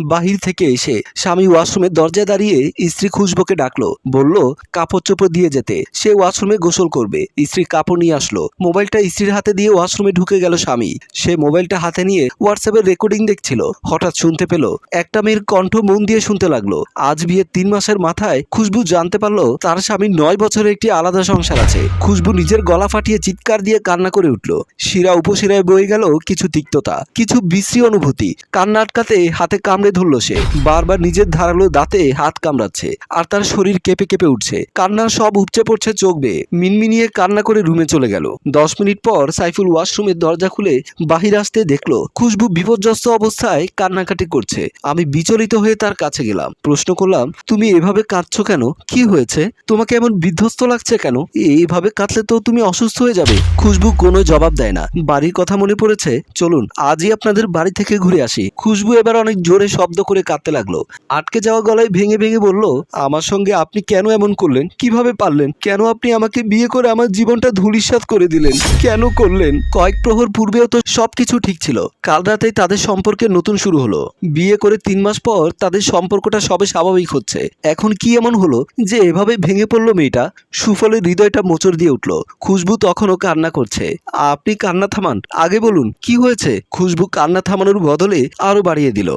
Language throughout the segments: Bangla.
বাহির থেকে এসে স্বামী ওয়াশরুমের দরজায় দাঁড়িয়ে স্ত্রী খুশবুকে ডাকলো। বলল, কাপড় চোপড় দিয়ে যেতে। সে ওয়াশরুমে গোসল করবে। স্ত্রী কাপড় নিয়ে আসলো। মোবাইলটা স্ত্রীর হাতে দিয়ে ওয়াশরুমে ঢুকে গেল স্বামী। সে মোবাইলটা হাতে নিয়ে হোয়াটসঅ্যাপের রেকর্ডিং দেখছিল। হঠাৎ শুনতে পেল, একটা মেয়ের কণ্ঠ মন দিয়ে শুনতে লাগল। আজ বিয়ের তিন মাসের মাথায় খুশবু জানতে পারল, তার স্বামীর নয় বছরের একটি আলাদা সংসার আছে। খুশবু নিজের গলা ফাটিয়ে চিৎকার দিয়ে কান্না করে উঠল। শিরা উপশিরায় বয়ে গেল কিছু তিক্ততা, কিছু বিশ্রী অনুভূতি। কান্না আটকাতে হাতে কামড়ে ধরলো সে। বারবার নিজের ধারালো দাঁতে হাত কামড়াচ্ছে আর তার শরীর কেঁপে কেঁপে উঠছে। কান্নার সব উপচে পড়ছে চোখ বেয়ে। মিনমিনিয়ে কান্না করে রুমে চলে গেল। দশ মিনিট পর সাইফুল ওয়াশরুমের দরজা খুলে বাহির আসতে দেখল, খুশবু বিপর্যস্ত অবস্থায় কান্নাকাটি করছে। আমি বিচলিত হয়ে তার কাছে গেলাম। প্রশ্ন করলাম, তুমি এভাবে কাঁদছো কেন? কি হয়েছে? তোমাকে এমন বিধ্বস্ত লাগছে কেন? এইভাবে কাঁদলে তো তুমি অসুস্থ হয়ে যাবে। খুশবু কোনো জবাব দেয় না। বাড়ির কথা মনে পড়েছে, চলুন, আজই আপনাদের বাড়ি থেকে ঘুরে আসি। খুশবু এবার অনেক জোরে শব্দ করে কাঁদতে লাগল। আটকে যাওয়া গলায় ভেঙে ভেঙে বলল, আমার সঙ্গে আপনি কেন এমন করলেন? কীভাবে পারলেন? কেন আপনি আমাকে বিয়ে করে আমার জীবনটা ধূলিসাৎ করে দিলেন? কেন করলেন? কয়েক প্রহর পূর্বেও তো সবকিছু ঠিক ছিল। কাল রাতেই তাদের সম্পর্কে নতুন শুরু হলো। বিয়ে করে তিন মাস পর তাদের সম্পর্কটা সবে স্বাভাবিক হচ্ছে। এখন কি এমন হলো যে এভাবে ভেঙে পড়ল মেয়েটা? সুফলের হৃদয়টা মোচড় দিয়ে উঠল। খুশবু তখনও কান্না করছে। আপনি কান্না থামান। আগে বলুন, কি হয়েছে? খুশবু কান্না থামানোর বদলে আরও বাড়িয়ে দিল।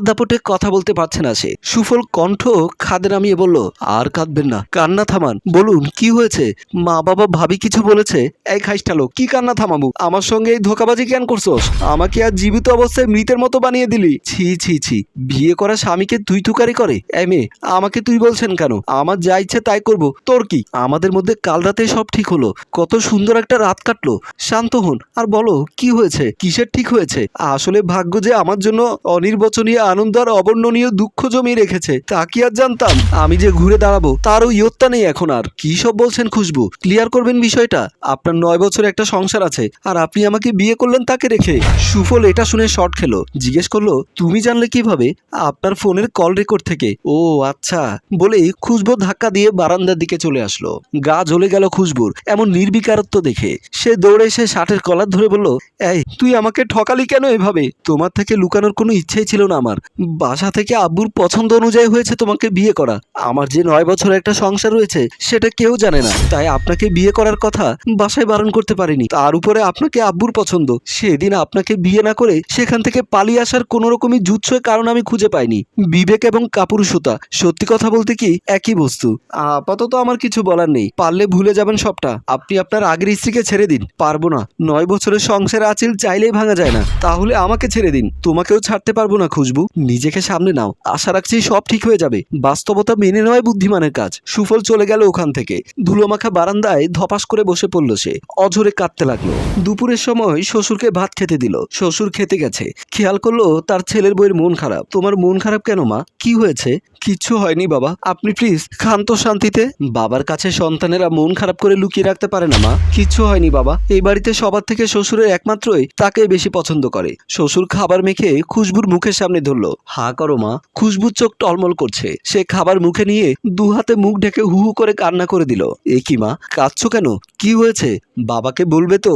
কান্নার দাপটে কথা বলতে পারছে না সে। সুফল কণ্ঠ খাদে নামিয়ে বলল, আর কাঁদবেন না, কান্না থামান। বলুন, কি হয়েছে? মা বাবা ভাবি কিছু বলেছে? এই খাইস্টালো কি কান্না থামাবো আমার সঙ্গে এই ধোকাবাজি কেন করছোস? আমাকে আর জীবিত অবস্থায় মৃতের মতো বানিয়ে দিলি। ছি ছি ছি, বিয়ে করা স্বামীকে তুই তুকারি করে? এই মেয়ে, আমাকে তুই বলছেন কেন? আমার যা ইচ্ছে তাই করব। তোর কি? আমাদের মধ্যে কাল রাতে সব ঠিক হলো। কত সুন্দর একটা রাত কাটলো। শান্ত হন, আর বলো, কি হয়েছে? কিসের ঠিক হয়েছে? আসলে ভাগ্য যে আমার জন্য অনির্বচনীয় আনন্দ আর অবর্ণনীয় দুঃখ জমিয়ে রেখেছে। তা কি আর জানতাম? আমি যে ঘুরে দাঁড়াবো, তারও ইয়ত্তা নেই এখন আর। কি সব বলছেন খুশবু? ক্লিয়ার করবেন বিষয়টা? আপনার নয় বছর একটা সংসার আছে, আর আপনি আমাকে বিয়ে করলেন তাকে রেখে। সুফল এটা শুনে শর্ট খেলো। জিজ্ঞেস করল, তুমি জানলে কীভাবে? আপনার ফোনের কল রেকর্ড থেকে। ও আচ্ছা। বলেই খুশবু ধাক্কা দিয়ে বারান্দার দিকে চলে আসলো। গা জ্বলে গেল খুশবুর, এমন নির্বিকারত্ব দেখে। সে দৌড়ে এসে শার্টের কলার ধরে বলল, এই, তুই আমাকে ঠকালি কেন এভাবে? তোমার থেকে লুকানোর কোনো ইচ্ছেই ছিল না আমার। বাসা থেকে আব্বুর পছন্দ অনুযায়ী হয়েছে তোমাকে বিয়ে করা। আমার যে নয় বছর একটা সংসার রয়েছে, সেটা কেউ জানে না। তাই আপনাকে বিয়ে করার কথা বাসায় বারণ করতে পারিনি। তার উপরে আপনাকে আব্বুর পছন্দ। সেদিন আপনাকে বিয়ে না করে সেখান থেকে পালিয়ে আসার কোনো রকমই জুৎসই কারণ আমি খুঁজে পাইনি। বিবেক এবং কাপুরুষতা। সত্যি কথা বলতে কি, একই বস্তু। আপাতত আমার কিছু বলার নেই। পারলে ভুলে যাবেন সবটা। আপনি আপনার আগের স্ত্রীকে ছেড়ে দিন। পারব না। নয় বছরের সংসারে আচিল চাইলেই ভাঙা যায় না। তাহলে আমাকে ছেড়ে দিন। তোমাকেও ছাড়তে পারব না খুশবু। নিজেকে সামনে নাও। আশা রাখছি সব ঠিক হয়ে যাবে। বাস্তবতা মেনে নেওয়াই বুদ্ধিমানের কাজ। সুফল চলে গেল ওখান থেকে। ধুলোমাখা বারান্দায় ধপাস করে বসে পড়ল সে। অঝরে কাঁদতে লাগল। দুপুরের সময় শ্বশুরকে ভাত খেতে দিল। শ্বশুর খেতে গেছে। খেয়াল করল তার ছেলের বইয়ের মন খারাপ। তোমার মন খারাপ কেন, মা? কি হয়েছে? কিচ্ছু হয়নি, বাবা। আপনি প্লিজ খান তো শান্তিতে। বাবার কাছে সন্তানেরা মন খারাপ করে লুকিয়ে রাখতে পারে না, মা। কিচ্ছু হয়নি, বাবা। এই বাড়িতে সবার থেকে শ্বশুরের একমাত্রই তাকে বেশি পছন্দ করে। শ্বশুর খাবার মেখে খুশবুর মুখের সামনে ধরলো, হা করো মা। খুশবুর চোখ টলমল করছে। সে খাবার মুখে নিয়ে দু হাতে মুখ ঢেকে হু হু করে কান্না করে দিল। এ কি মা, কাঁদছো কেন? কি হয়েছে? বাবাকে বলবে তো?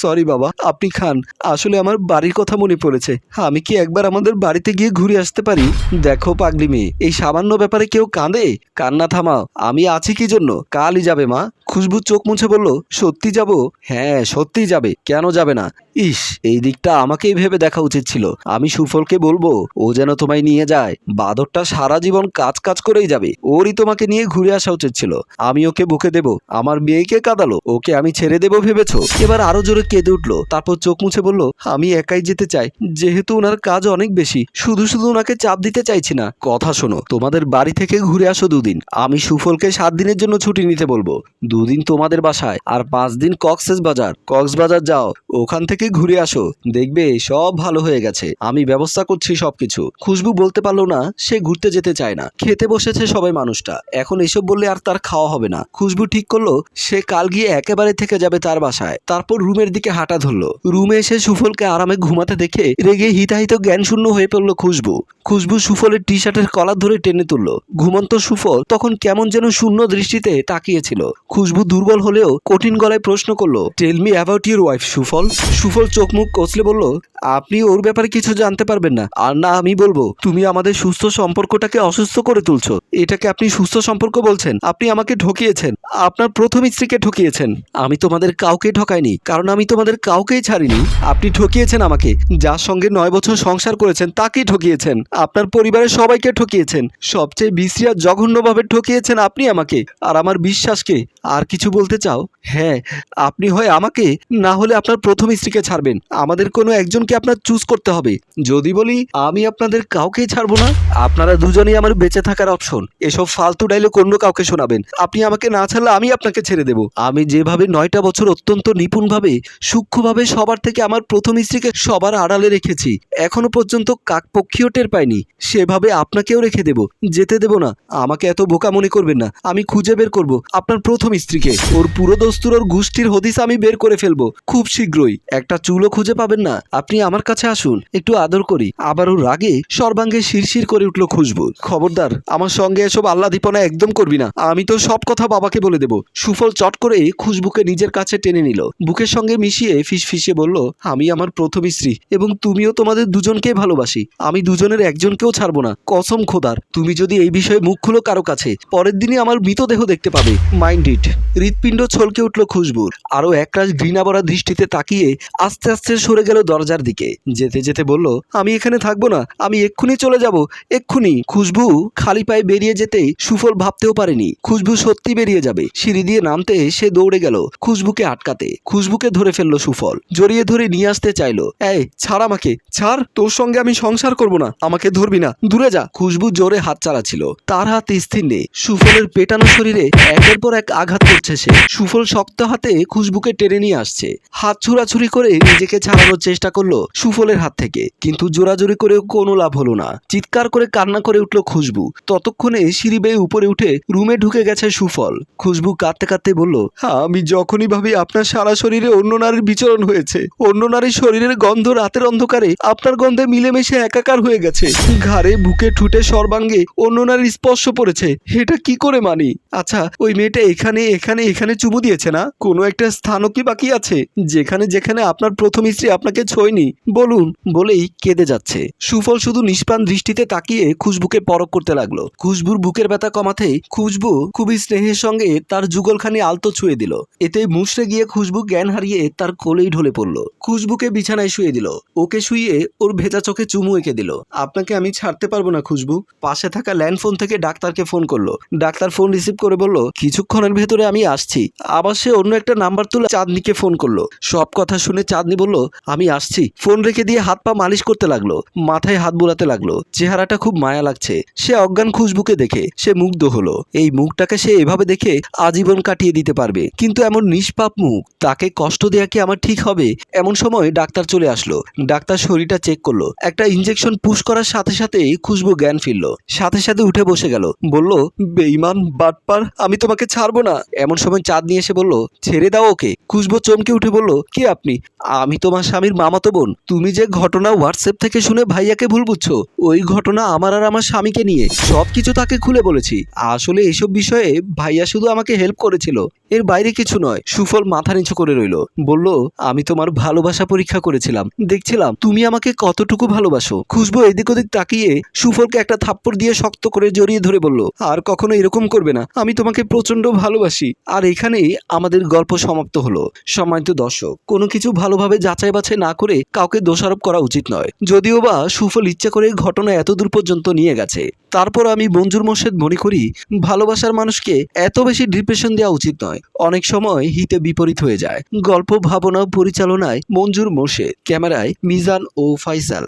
সরি বাবা, আপনি খান। আসলে আমার বাড়ির কথা মনে পড়েছে। আমি কি একবার আমাদের বাড়িতে গিয়ে ঘুরে আসতে পারি? দেখো পাগলি মেয়ে, এই সামান্য ব্যাপারে কেউ কাঁদে? কান্না থামাও, আমি আছি কি জন্য? কালই যাবে মা। খুশবু চোখ মুছে বলল, সত্যি যাব? হ্যাঁ সত্যিই যাবে। কেন যাবে না? ইস, এই দিকটা আমাকেই ভেবে দেখা উচিত ছিল। আমি সুফলকে বলব, ও যেন তোমায় নিয়ে যায়। বাদরটা সারা জীবন কাজ কাজ করেই যাবে। ওরই তোমাকে নিয়ে ঘুরে আসা উচিত ছিল। আমি ওকে বুকে দেব। আমার মেয়েকে কাঁদালো? ওকে আমি ছেড়ে দেবো ভেবেছো? এবার আরও জোরে কেঁদে উঠল। তারপর চোখ মুছে বলল, আমি একাই যেতে চাই। যেহেতু ওনার কাজ অনেক বেশি, শুধু শুধু ওনাকে চাপ দিতে চাইছি না। কথা শোনো, তোমাদের বাড়ি থেকে ঘুরে আসো দুদিন। আমি সুফলকে সাত দিনের জন্য ছুটি নিতে বলব। দুদিন তোমাদের বাসায় আর পাঁচ দিন কক্সেস বাজার। কক্সবাজার যাও, ওখান থেকে ঘুরে আসো। দেখবে সব ভালো হয়ে গেছে। আমি ব্যবস্থা করছি সবকিছু। খুশবু বলতে পারল না, সে ঘুরতে যেতে চায় না। খেতে বসেছে সবাই মানুষটা। এখন এসব বললে আর তার খাওয়া হবে না। খুশবু ঠিক করল, সে কাল গিয়ে একেবারে থেকে যাবে তার বাসায়। তারপর রুমের দিকে হাঁটা ধরলো। রুমে এসে সুফলকে আরামে ঘুমাতে দেখে রেগে হিতাহিত জ্ঞান শূন্য হয়ে পড়ল খুশবু। খুশবু সুফলের টি শার্টের কলার ধরে টেনে তুললো। ঘুমন্ত সুফল তখন কেমন যেন শূন্য দৃষ্টিতে তাকিয়েছিল। খুশবু খুশবু দুর্বল হলেও কঠিন গলায় প্রশ্ন করল tell me about your wife Sufal. Sufal চোখ মুখ কচলে বলল, আপনি ওর ব্যাপারে কিছু জানতে পারবেন না। আর না, আমি বলব, তুমি আমাদের সুস্থ সম্পর্কটাকে অসুস্থ করে তুলছো। এটাকে আপনি সুস্থ সম্পর্ক বলছেন। আপনি আমাকে ঠকিয়েছেন। আপনার প্রথম স্ত্রীকে ঠকিয়েছেন। আমি তোমাদের কাউকে ঠকাইনি, কারণ আমি তোমাদের কাউকেই ছাড়িনি। আপনি ঠকিয়েছেন আমাকে। যার সঙ্গে নয় বছর সংসার করেছেন, তাকেই ঠকিয়েছেন। আপনার পরিবারের সবাইকে ঠকিয়েছেন। সবচেয়ে বিশ্রী আর জঘন্যভাবে ঠকিয়েছেন আপনি আমাকে। আর আমার বিশ্বাসকে আর কিছু বলতে চাও? হ্যাঁ আপনি হয় আমাকে, না হলে আপনার প্রথম স্ত্রীকে ছাড়বেন। আমাদের কোনো একজনকে আপনার চুজ করতে হবে। যদি বলি, আমি আপনাদের কাউকেই ছাড়বো না। আপনারা দুজনেই আমার বেঁচে থাকার অপশন। এসব ফালতু ডাইলগ অন্য কাউকে শোনাবেন। আপনি আমাকে না ছাড়লে আমি আপনাকে ছেড়ে দেব। আমি যেভাবে নয়টা বছর অত্যন্ত নিপুণভাবে, সূক্ষ্মভাবে সবার থেকে আমার প্রথম স্ত্রীকে সবার আড়ালে রেখেছি, এখনও পর্যন্ত কাকপক্ষীয় টের পাইনি। সেভাবে আপনাকেও রেখে দেব। যেতে দেব না। আমাকে এত বোকা মনে করবেন না। আমি খুঁজে বের করব। আপনার প্রথম স্ত্রীকে ওর পুরো দস্তুর ওর গোষ্ঠীর হদিস আমি বের করে ফেলব, খুব শীঘ্রই। একটা চুলও খুঁজে পাবেন না। আপনি আমার কাছে আসুন, একটু আদর করি। আবারও রাগে সর্বাঙ্গে শিরশির করে উঠল খুশবু। খবরদার, আমার সঙ্গে এসব আল্লাদিপনা একদম করবি না। আমি তো সব কথা বাবাকে বলে দেব। সুফল চট করে খুশবুকে নিজের কাছে টেনে নিল। বুকের সঙ্গে মিশিয়ে ফিস ফিসিয়ে বলল, আমি আমার প্রথম স্ত্রী, এবং তুমিও তোমাদের দুজনকেই ভালোবাসি। আমি দুজনের একজনকেও ছাড়বো না। কসম খোদার, তুমি যদি এই বিষয়ে মুখ খুলো কারও কাছে, পরের দিনই আমার মৃতদেহ দেখতে পাবে। Mind it. হৃৎপিণ্ড ছলকে উঠল খুশবুর। আরও একরাশ ঘৃণাভরা দৃষ্টিতে তাকিয়ে আস্তে আস্তে সরে গেল দরজার দিকে। যেতে যেতে বলল, আমি এখানে থাকব না, আমি এক্ষুনি চলে যাব, এক্ষুনি। খুশবু খালি পায়ে বেরিয়ে যেতেই সুফল ভাবতেও পারেনি। খুশবু সত্যি বেরিয়ে যাবে। সিঁড়ি দিয়ে নামতে সে দৌড়ে গেল খুশবুকে আটকাতে। খুশবুকে ধরে ফেলল সুফল। জড়িয়ে ধরে নিয়ে আসতে চাইলো, এই, ছাড় আমাকে, ছাড়, তোর সঙ্গে আমি সংসার করব না, আমাকে ধরবি না, দূরে যা। খুশবু জোরে হাত চালাচ্ছিল। তার হাত স্থির নেই। সুফলের পেটানো শরীরে একের পর এক আঘাত করছে সে। সুফল শক্ত হাতে খুশবুকে টেনে নিয়ে আসছে। হাত ছুড়াছুড়ি করে নিজেকে ছাড়ানোর চেষ্টা করল সুফলের হাত থেকে। কিন্তু জোরাজোরি করেও কোনো লাভ হলো না। চিৎকার করে কান্না করে উঠল খুশবু। ততক্ষণে সিঁড়ি বেয়ে উপরে উঠে রুমে ঢুকে গেছে সুফল। খুশবু কাঁদতে কাঁদতে বলল আমি যখনই ভাবি আপনার সারা শরীরে অন্য নারীর বিচরণ হয়েছে, অন্য নারীর শরীরের গন্ধ রাতের অন্ধকারে আপনার গন্ধে মিলেমিশে একাকার হয়ে গেছে। ঘাড়ে, বুকে ঠুটে সর্বাঙ্গে অন্য নারীর স্পর্শ পড়েছে। এটা কি করে মানি? আচ্ছা ওই মেয়েটা এখানে এখানে এখানে চুমু দিয়েছে না? কোনো একটা স্থানও কি বাকি আছে? যেখানে যেখানে আপনার প্রথম স্ত্রী আপনাকে ছোয়নি। বলুন, বলেই কেঁদে যাচ্ছে। সুফল শুধু নিষ্পান দৃষ্টিতে তাকিয়ে খুশবুকে পরক করতে লাগল। খুশবুর বুকের ব্যথা কমাতে খুশবু খুবই স্নেহের সঙ্গে তার যুগলখানি আলতো ছুঁয়ে দিল। এতে মুষড়ে গিয়ে খুশবু জ্ঞান হারিয়ে তার কোলেই ঢলে পড়ল। খুশবুকে বিছানায় শুয়ে দিল। ওকে শুয়ে ওর ভেজা চোখে চুমু এঁকে দিল। আপনাকে আমি ছাড়তে পারব না, খুশবু। পাশে থাকা ল্যান্ড ফোন থেকে ডাক্তারকে ফোন করল। ডাক্তার ফোন রিসিভ করে বলল, কিছুক্ষণের ভেতরে আমি আসছি। আবার সে অন্য একটা নাম্বার তুলে চাঁদনিকে ফোন করল। সব কথা শুনে চাঁদনি বলল, আমি আসছি। ফোন রেখে দিয়ে হাত পা মালিশ করতে লাগল। মাথায় হাত বোলাতে লাগল। চেহারাটা খুব মায়া লাগছে। সে অজ্ঞান খুশবুকে দেখে সে মুগ্ধ হলো। এই মুখটাকে সে এভাবে দেখে আজীবন কাটিয়ে দিতে পারবে। কিন্তু এমন নিষ্পাপ মুখ, তাকে কষ্ট দেয়া কি আমার ঠিক হবে? এমন সময় ডাক্তার চলে আসলো। ডাক্তার শরীরটা চেক করল। একটা ইঞ্জেকশন পুশ করার সাথে সাথে খুশবু জ্ঞান ফিরলো। সাথে সাথে উঠে বসে গেল। বলল বেইমান বাটপার, আমি তোমাকে ছাড়বো না। এমন সময় চাঁদ নিয়ে এসে বলল, ছেড়ে দাও ওকে। খুশবো চমকে উঠে বলল, কে আপনি? আমি তোমার স্বামীর মামাতো বোন। তুমি যে ঘটনা হোয়াটসঅ্যাপ থেকে শুনে ভাইয়াকে ভুল বুঝছ, ওই ঘটনা আমার আর আমার স্বামীকে নিয়ে সবকিছু তাকে খুলে বলেছি। আসলে এসব বিষয়ে ভাইয়া শুধু আমাকে হেল্প করেছিল। এর বাইরে কিছু নয়, সুফল মাথা নিচু করে রইল। বলল, আমি তোমার ভালোবাসা পরীক্ষা করেছিলাম। দেখছিলাম তুমি আমাকে কতটুকু ভালোবাসো। খুশবু এদিক ওদিক তাকিয়ে সুফলকে একটা থাপ্পড় দিয়ে শক্ত করে জড়িয়ে ধরে বলল, আর কখনো এরকম করবে না। আমি তোমাকে প্রচণ্ড ভালোবাসি। আর এখানেই আমাদের গল্প সমাপ্ত হলো। সম্মানিত দর্শক, কোনো কিছু ভালোভাবে যাচাই বাছাই না করে কাউকে দোষারোপ করা উচিত নয়। যদিও বা সুফল ইচ্ছা করে ঘটনা এত দূর পর্যন্ত নিয়ে গেছে, তারপর আমি মঞ্জুর মোর্শেদ মনে করি ভালোবাসার মানুষকে এত বেশি ডিপ্রেশন দেওয়া উচিত নয়। অনেক সময় হিতে বিপরীত হয়ে যায়। গল্প, ভাবনা, পরিচালনায় মঞ্জুর মোর্শেদ, ক্যামেরায় মিজান ও ফাইসাল।